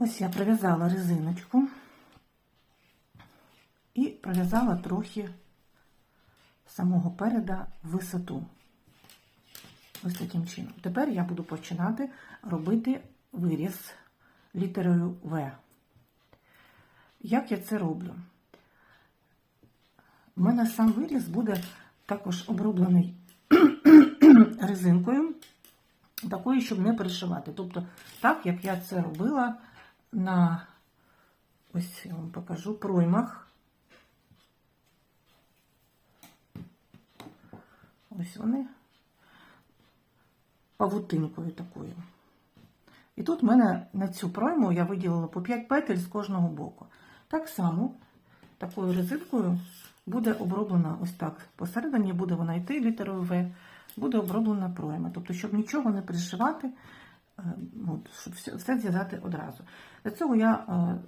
Ось я пров'язала резиночку і пров'язала трохи самого переда висоту. Ось таким чином. Тепер я буду починати робити виріз літерою В. Як я це роблю? У мене сам виріз буде також оброблений резинкою, такою, щоб не перешивати. Тобто, так, як я це робила на, ось я вам покажу, проймах. Ось вони павутинкою такою. І тут в мене на цю пройму я виділила по 5 петель з кожного боку. Так само такою резинкою буде оброблена ось так. Посередині буде вона йти літерою В, буде оброблена пройма. Тобто, щоб нічого не пришивати, от, щоб все, все зв'язати одразу. Для цього я е,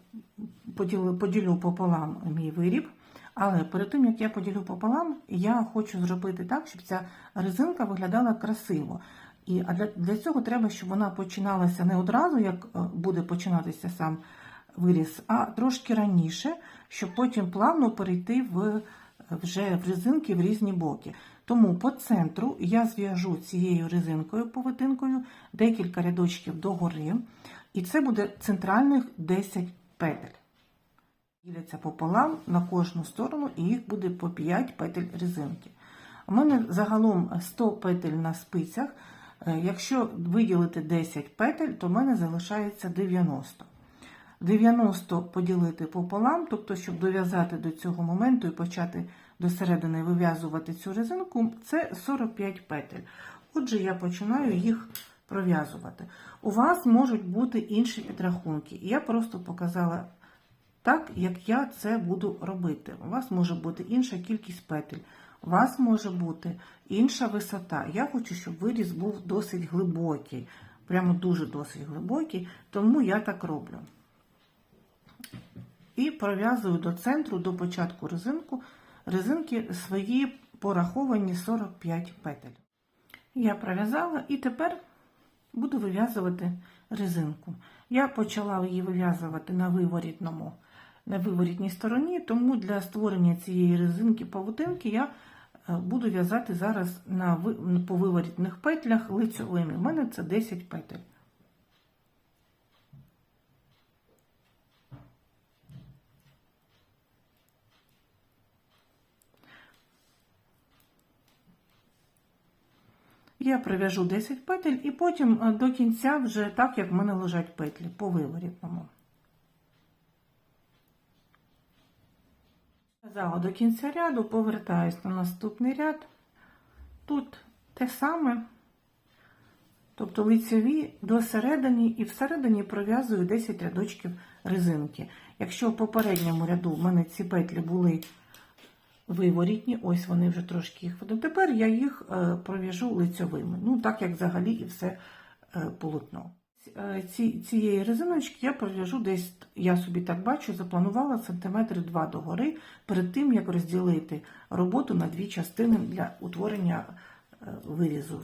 поділю, поділю пополам мій виріб. Але перед тим, як я поділю пополам, я хочу зробити так, щоб ця резинка виглядала красиво. І, а для, для цього треба, щоб вона починалася не одразу, як е, буде починатися сам виріз, а трошки раніше, щоб потім плавно перейти в, е, вже в резинки в різні боки. Тому по центру я зв'яжу цією резинкою повитинкою декілька рядочків догори, і це буде центральних 10 петель. Діляться пополам на кожну сторону, і їх буде по 5 петель резинки. У мене загалом 100 петель на спицях. Е, Якщо виділити 10 петель, то в мене залишається 90. 90 поділити пополам, тобто, щоб дов'язати до цього моменту і почати до середини вив'язувати цю резинку, це 45 петель. Отже, я починаю їх пров'язувати. У вас можуть бути інші підрахунки. Я просто показала так, як я це буду робити. У вас може бути інша кількість петель, у вас може бути інша висота. Я хочу, щоб виріз був досить глибокий, прямо дуже досить глибокий, тому я так роблю. І пров'язую до центру, до початку резинку, резинки свої пораховані 45 петель. Я пров'язала і тепер буду вив'язувати резинку. Я почала її вив'язувати на виворітному, на виворітній стороні, тому для створення цієї резинки павутинки я е, буду в'язати зараз на, по виворітних петлях лицьовими. У мене це 10 петель. Я прив'яжу 10 петель і потім е, до кінця вже так, як в мене лежать петлі по виворітному. В'язала до кінця ряду, повертаюсь на наступний ряд. Тут те саме, тобто лицеві до середини і всередині пров'язую 10 рядочків резинки. Якщо в попередньому ряду в мене ці петлі були виворітні, ось вони вже трошки їх видно. Тепер я їх е, пров'яжу лицьовими. Ну, так як взагалі і все е, полотно. Е, Ці, цієї резиночки я пров'яжу десь, я собі так бачу, запланувала сантиметри два догори перед тим, як розділити роботу на дві частини для утворення вирізу.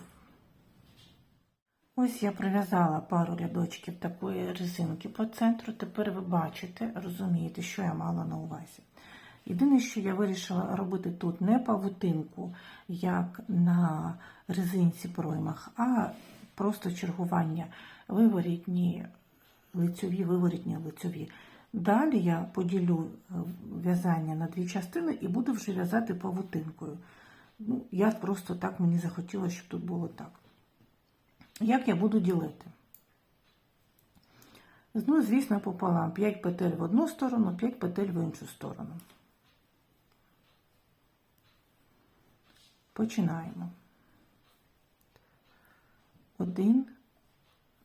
Ось я пров'язала пару рядочків такої резинки по центру. Тепер ви бачите, розумієте, що я мала на увазі. Єдине, що я вирішила робити тут не павутинку, як на резинці проймах, а просто чергування виворітні лицьові, виворітні лицьові. Далі я поділю е, в'язання на дві частини і буду вже в'язати павутинкою. Ну, я просто так мені захотілося, щоб тут було так. Як я буду ділити? Ну, звісно, пополам. 5 петель в одну сторону, 5 петель в іншу сторону. Починаємо. Один,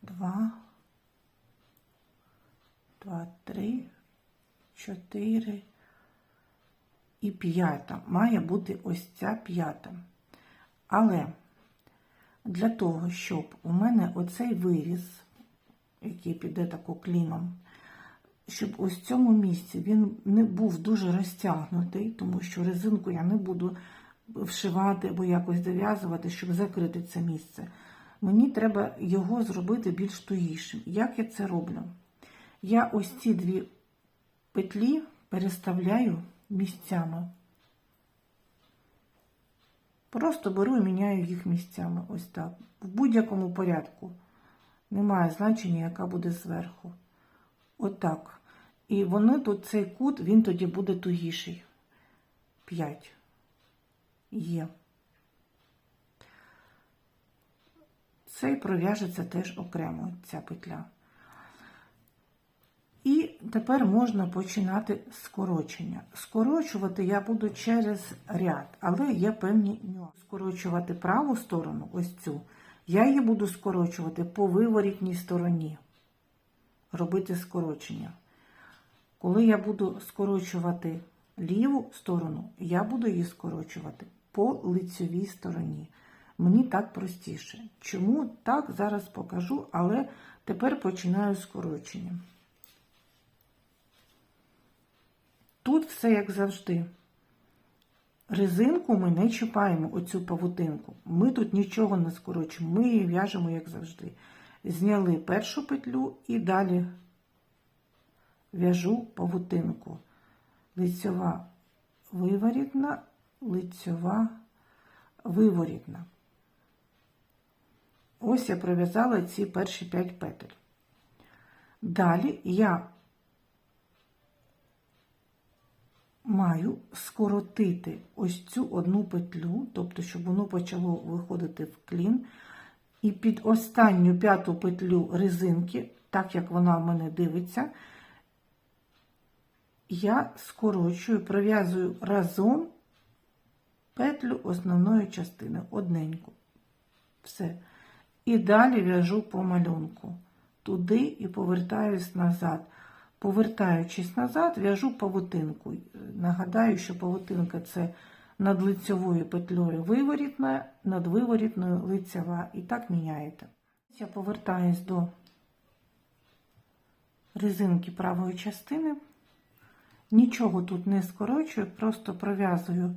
два, два, три, чотири і п'ята. Має бути ось ця п'ята. Але для того, щоб у мене оцей виріз, який піде тако кліном, щоб ось в цьому місці він не був дуже розтягнутий, тому що резинку я не буду вшивати або якось дов'язувати, щоб закрити це місце. Мені треба його зробити більш тугішим. Як я це роблю? я ось ці дві петлі переставляю місцями. Просто беру і міняю їх місцями. Ось так. В будь-якому порядку. Немає значення, яка буде зверху. Отак. І вони тут, цей кут, він тоді буде тугіший. 5. Є. Цей пров'яжеться теж окремо, ця петля. І тепер можна починати скорочення. Скорочувати я буду через ряд, але є певні нюанси. Скорочувати праву сторону, ось цю, я її буду скорочувати по виворітній стороні. Робити скорочення. Коли я буду скорочувати ліву сторону, я буду її скорочувати по лицьовій стороні. Мені так простіше. Чому так, зараз покажу, але тепер починаю скорочення. Тут все як завжди. Резинку ми не чіпаємо, оцю павутинку. Ми тут нічого не скорочуємо, ми її в'яжемо, як завжди. Зняли першу петлю і далі в'яжу павутинку. Лицьова виворітна, лицьова виворітна. Ось я пров'язала ці перші 5 петель. Далі я маю скоротити ось цю одну петлю, тобто, щоб воно почало виходити в клін. І під останню п'яту петлю резинки, так як вона в мене дивиться, я скорочую, пров'язую разом петлю основної частини, одненьку. Все. І далі в'яжу по малюнку. Туди і повертаюсь назад. Повертаючись назад, в'яжу павутинку. Нагадаю, що павутинка це над лицьовою петлею виворітна, над виворітною лицева. І так міняєте. Я повертаюсь до резинки правої частини. Нічого тут не скорочую, просто пров'язую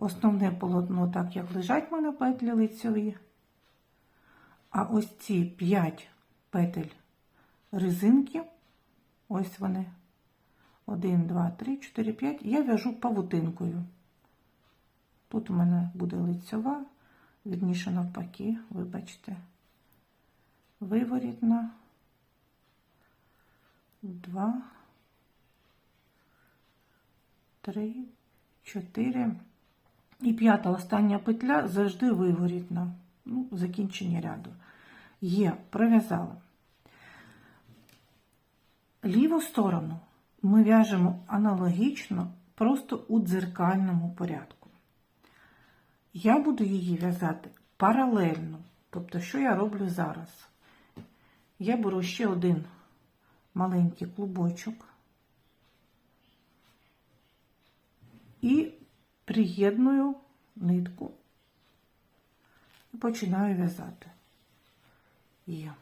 основне полотно так, як лежать в мене петлі лицьові. А ось ці 5 петель резинки, ось вони. 1, 2, 3, 4, 5. Я в'яжу павутинкою. Тут у мене буде лицьова, відніше навпаки, вибачте, виворітна. 2, 3, 4. І п'ята остання петля завжди виворітна. Ну, закінчення ряду. Є, пров'язала. Ліву сторону ми в'яжемо аналогічно, просто у дзеркальному порядку. Я буду її в'язати паралельно. Тобто, що я роблю зараз? Я беру ще один маленький клубочок і приєдную нитку і починаю в'язати. Є.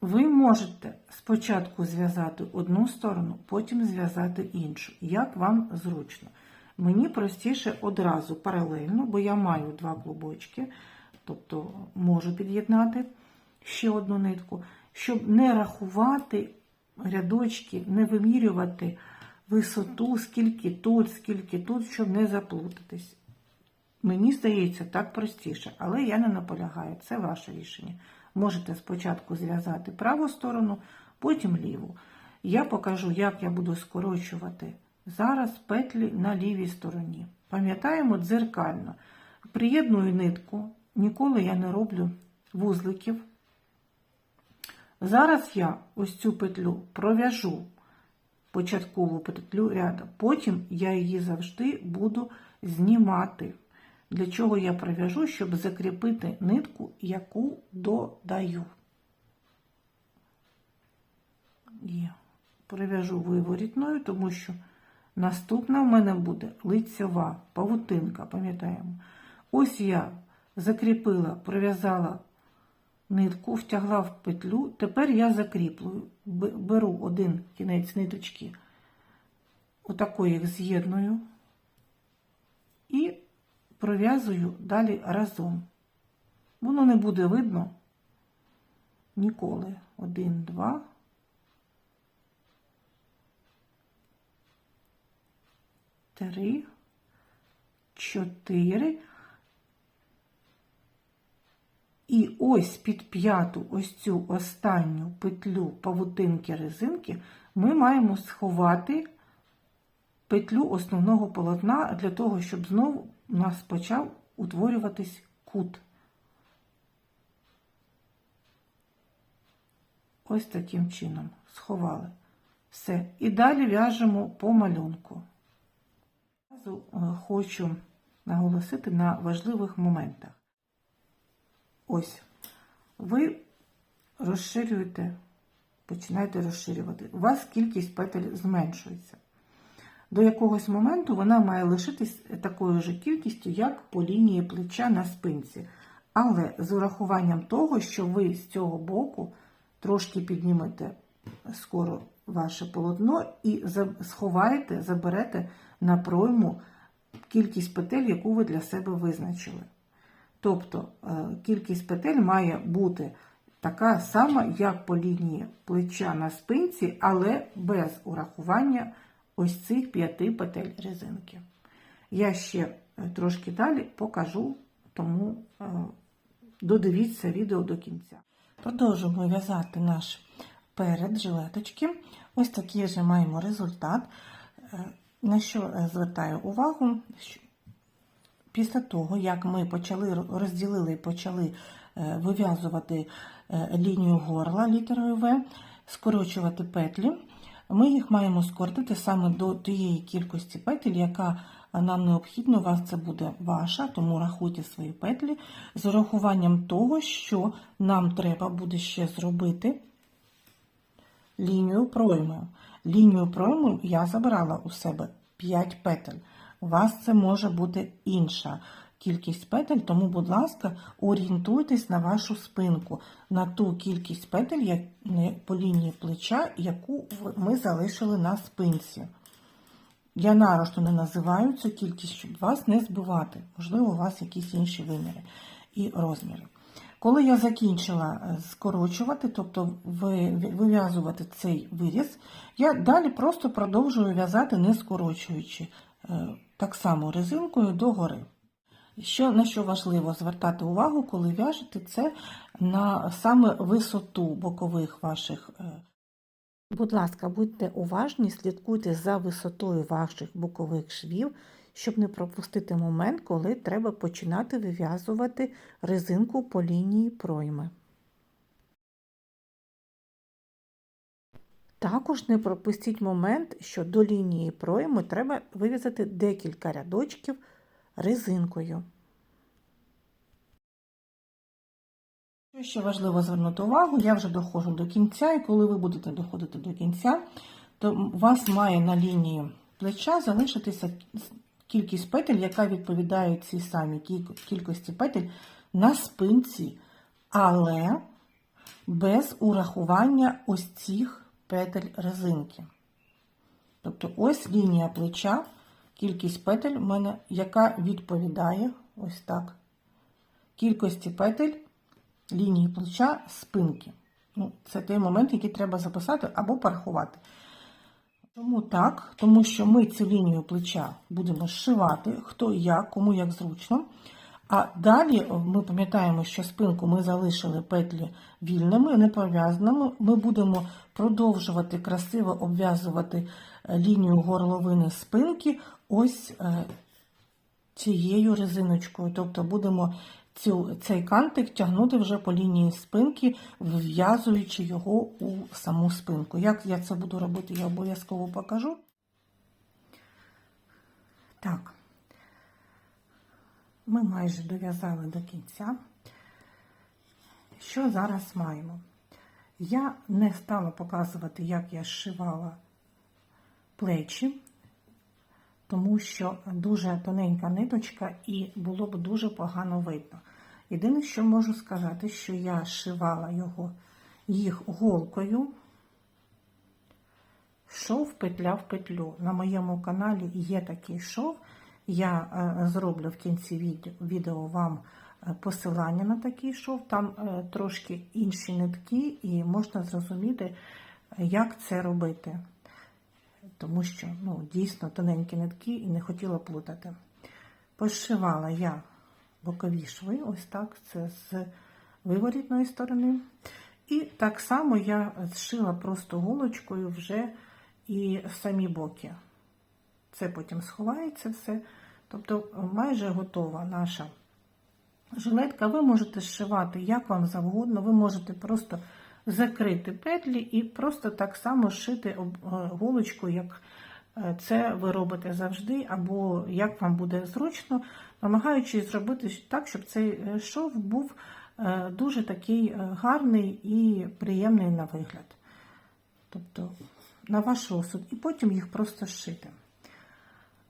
Ви можете спочатку зв'язати одну сторону, потім зв'язати іншу, як вам зручно. Мені простіше одразу паралельно, бо я маю два клубочки, тобто можу під'єднати ще одну нитку, щоб не рахувати рядочки, не вимірювати висоту, скільки тут, скільки тут, щоб не заплутатись. Мені здається, так простіше, але я не наполягаю, це ваше рішення. Можете спочатку зв'язати праву сторону, потім ліву. Я покажу, як я буду скорочувати зараз петлі на лівій стороні. Пам'ятаємо дзеркально. Приєдную нитку, ніколи я не роблю вузликів. Зараз я ось цю петлю пров'яжу початкову петлю ряду, потім я її завжди буду знімати. Для чого я пров'яжу, щоб закріпити нитку, яку додаю. Є. Пров'яжу виворітною, тому що наступна в мене буде лицьова павутинка, пам'ятаємо. Ось я закріпила, пров'язала нитку, втягла в петлю, тепер я закріплюю, беру один кінець ниточки, отако їх з'єдную і пров'язую далі разом. Воно не буде видно, ніколи. Один, два. Три, чотири. І ось під п'яту, ось цю останню петлю павутинки резинки ми маємо сховати петлю основного полотна для того, щоб знову у нас почав утворюватись кут. Ось таким чином сховали. Все. І далі в'яжемо по малюнку. Е, хочу наголосити на важливих моментах. Ось, ви розширюєте, починаєте розширювати. У вас кількість петель зменшується. До якогось моменту вона має лишитись такою ж кількістю, як по лінії плеча на спинці. Але з урахуванням того, що ви з цього боку трошки піднімете скоро ваше полотно і сховаєте, заберете на пройму кількість петель, яку ви для себе визначили. Тобто е, кількість петель має бути така сама, як по лінії плеча на спинці, але без урахування ось цих п'яти петель резинки. Я ще е, трошки далі покажу, тому е, додивіться відео до кінця. Продовжуємо в'язати наш перед жилеточки. Ось такий же маємо результат. На що звертаю увагу, після того, як ми почали розділили і почали е, вив'язувати е, лінію горла літерою В, скорочувати петлі, ми їх маємо скоротити саме до тієї кількості петель, яка нам необхідна. У вас це буде ваша, тому рахуйте свої петлі з урахуванням того, що нам треба буде ще зробити лінію пройми. Лінію пройми я забирала у себе 5 петель. У вас це може бути інша кількість петель, тому, будь ласка, орієнтуйтесь на вашу спинку, на ту кількість петель як- по лінії плеча, яку ми залишили на спинці. Я нарочно не називаю цю кількість, щоб вас не збивати. Можливо, у вас якісь інші виміри і розміри. Коли я закінчила е, скорочувати, тобто ви- вив'язувати цей виріз, я далі просто продовжую в'язати, не скорочуючи е, так само резинкою догори. Що, на що важливо звертати увагу, коли в'яжете, це на саме висоту бокових ваших. е, Будь ласка, будьте уважні, слідкуйте за висотою ваших бокових швів, щоб не пропустити момент, коли треба починати вив'язувати резинку по лінії пройми. Також не пропустіть момент, що до лінії пройми треба вив'язати декілька рядочків резинкою. Ще важливо звернути увагу, я вже доходжу до кінця, і коли ви будете доходити до кінця, то у вас має на лінії плеча залишитися кількість петель, яка відповідає цій самій кількості петель на спинці, але без урахування ось цих петель резинки. Тобто ось лінія плеча, кількість петель в мене, яка відповідає ось так. Кількості петель лінії плеча спинки. Ну, це той момент, який треба записати або порахувати. Чому так? Тому що ми цю лінію плеча будемо зшивати, хто як, кому як зручно. А далі ми пам'ятаємо, що спинку ми залишили петлі вільними, не пов'язаними. Ми будемо продовжувати красиво обв'язувати е, лінію горловини спинки ось е, цією резиночкою. Тобто будемо цей кантик тягнути вже по лінії спинки, вв'язуючи його у саму спинку. Як я це буду робити, я обов'язково покажу. Так, ми майже дов'язали до кінця. Що зараз маємо? Я не стала показувати, як я зшивала плечі, тому що дуже тоненька ниточка і було б дуже погано видно. Єдине, що можу сказати, що я зшивала його їх голкою, шов петля в петлю. На моєму каналі є такий шов. Я е, зроблю в кінці відео, вам е, посилання на такий шов. Там е, трошки інші нитки, і можна зрозуміти, як це робити. Тому що ну, дійсно тоненькі нитки і не хотіла плутати. Пошивала я бокові шви, ось так, це з виворітної сторони. І так само я зшила просто голочкою вже і самі боки. Це потім сховається все. Тобто майже готова наша жилетка. Ви можете зшивати як вам завгодно, ви можете просто закрити петлі і просто так само шити е, голочку, як е, це ви робите завжди, або як вам буде зручно, намагаючись зробити так, щоб цей е, шов був е, дуже такий е, гарний і приємний на вигляд. Тобто на ваш розсуд, і потім їх просто зшити.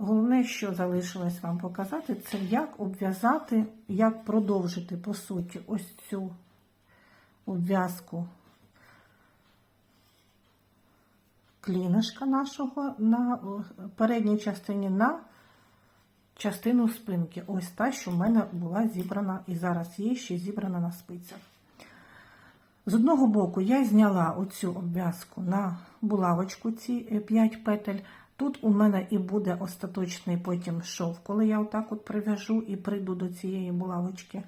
Головне, що залишилось вам показати, це як обв'язати, як продовжити, по суті, ось цю обв'язку клінишка нашого на е, передній частині на частину спинки. Ось та, що в мене була зібрана і зараз є ще зібрана на спицях. З одного боку я зняла оцю обв'язку на булавочку, ці 5 петель. Тут у мене і буде остаточний потім шов, коли я отак от прив'яжу і прийду до цієї булавочки.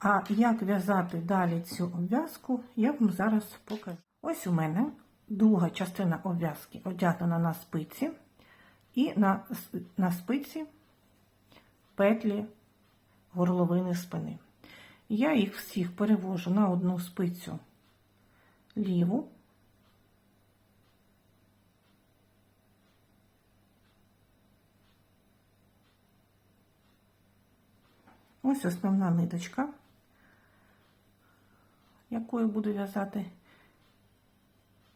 А як в'язати далі цю обв'язку, я вам зараз покажу. Ось у мене друга частина обв'язки одягнена на спиці, і на, на спиці петлі горловини спини. Я їх всіх перевожу на одну спицю ліву. Ось основна ниточка, якою буду в'язати,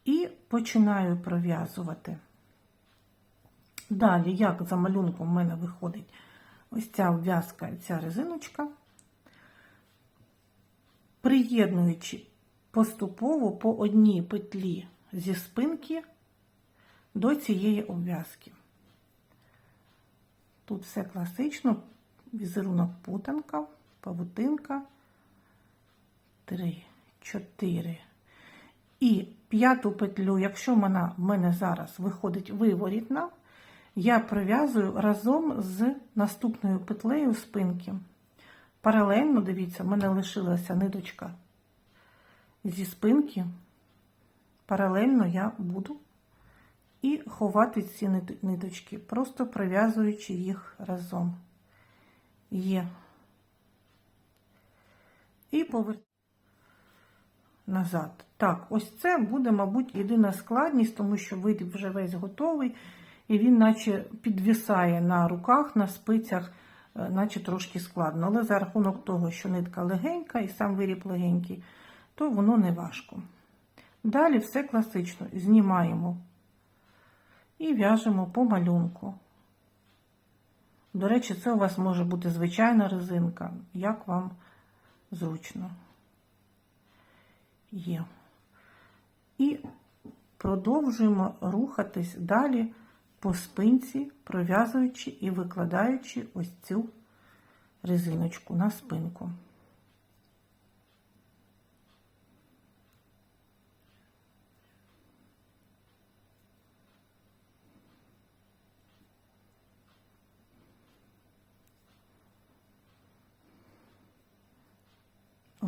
і починаю пров'язувати. Далі, як за малюнком в мене виходить ось ця обв'язка і ця резиночка, приєднуючи поступово по одній петлі зі спинки до цієї обв'язки. Тут все класично, візерунок путанка, павутинка, 3, 4. І п'яту петлю, якщо вона в мене зараз виходить виворітна, я прив'язую разом з наступною петлею спинки. Паралельно, дивіться, в мене лишилася ниточка зі спинки. Паралельно я буду і ховати ці ниточки, просто прив'язуючи їх разом. Є. І повер... назад. Так, ось це буде, мабуть, єдина складність, тому що виріб вже весь готовий, і він наче підвисає на руках, на спицях, е, наче трошки складно. Але за рахунок того, що нитка легенька і сам виріб легенький, то воно не важко. Далі все класично. Знімаємо і в'яжемо по малюнку. До речі, це у вас може бути звичайна резинка, як вам зручно. Є. І продовжуємо рухатись далі по спинці, пров'язуючи і викладаючи ось цю резиночку на спинку.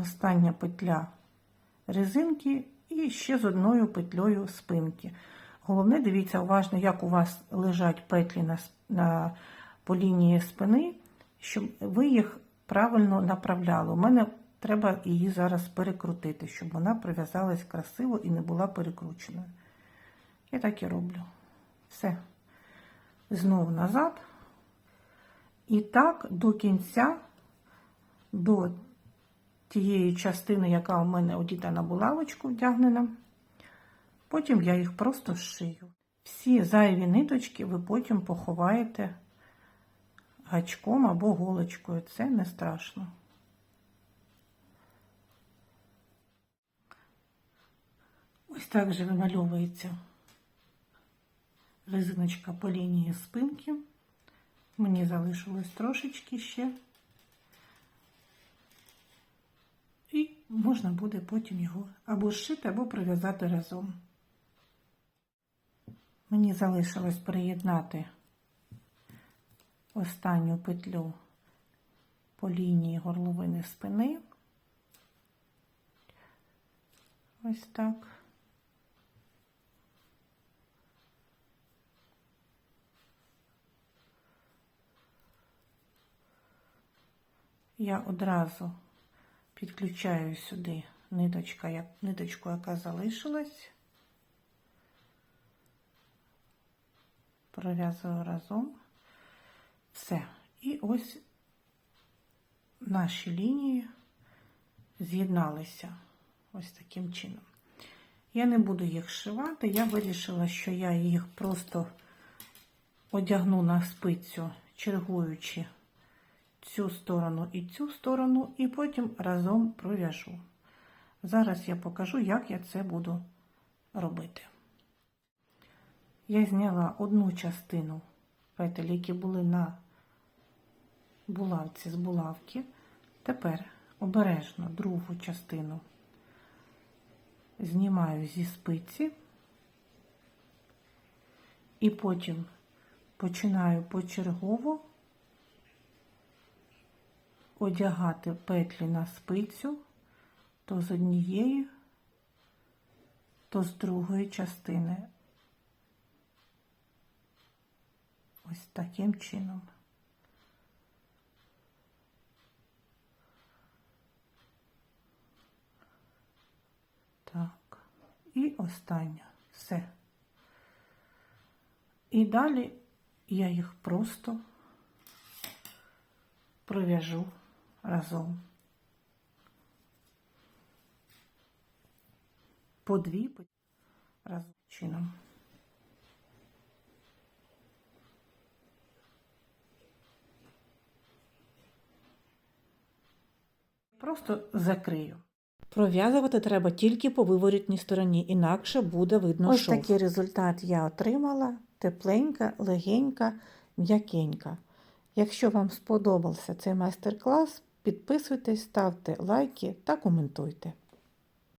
Остання петля резинки і ще з одною петлею спинки. Головне, дивіться уважно, як у вас лежать петлі на, на, по лінії спини, щоб ви їх правильно направляли. У мене треба її зараз перекрутити, щоб вона прив'язалась красиво і не була перекрученою. Я так і роблю. Все. Знову назад. І так до кінця, до тієї частини, яка у мене одіта на булавочку вдягнена. Потім я їх просто зшию. Всі зайві ниточки ви потім поховаєте гачком або голочкою. Це не страшно. Ось так же вимальовується резиночка по лінії спинки. Мені залишилось трошечки ще. Можна буде потім його або зшити, або прив'язати разом. Мені залишилось приєднати останню петлю по лінії горловини спини. Ось так. Я одразу підключаю сюди ниточка, ниточку, яка залишилась. Пров'язую разом. Все. І ось наші лінії з'єдналися ось таким чином. Я не буду їх шивати, я вирішила, що я їх просто одягну на спицю, чергуючи цю сторону і цю сторону, і потім разом пров'яжу. Зараз я покажу, як я це буду робити. Я зняла одну частину петель, які були на булавці з булавки. Тепер обережно другу частину знімаю зі спиці і потім починаю почергово одягати петлі на спицю то з однієї, то з другої частини. Ось таким чином. Так, і остання. Все. І далі я їх просто пров'яжу разом. По дві разом чином. Просто закрию. Пров'язувати треба тільки по виворітній стороні, інакше буде видно Ось шов. такий результат я отримала. Тепленька, легенька, м'якенька. Якщо вам сподобався цей майстер-клас, підписуйтесь, ставте лайки та коментуйте.